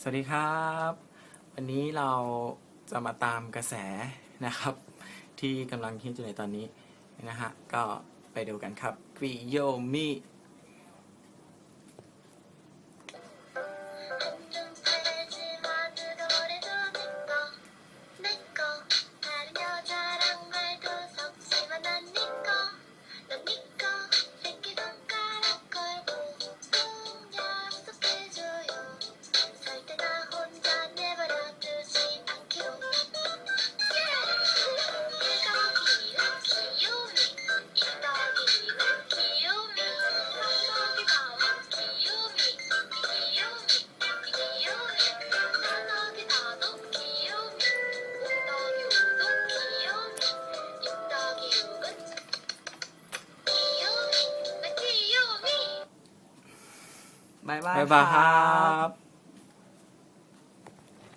สวัสดีครับ วันนี้เราจะมาตามกระแสนะครับ ที่กำลังฮิตอยู่ในตอนนี้นะฮะ ก็ไปดูกันครับก บายบายบ๊ายบายครับ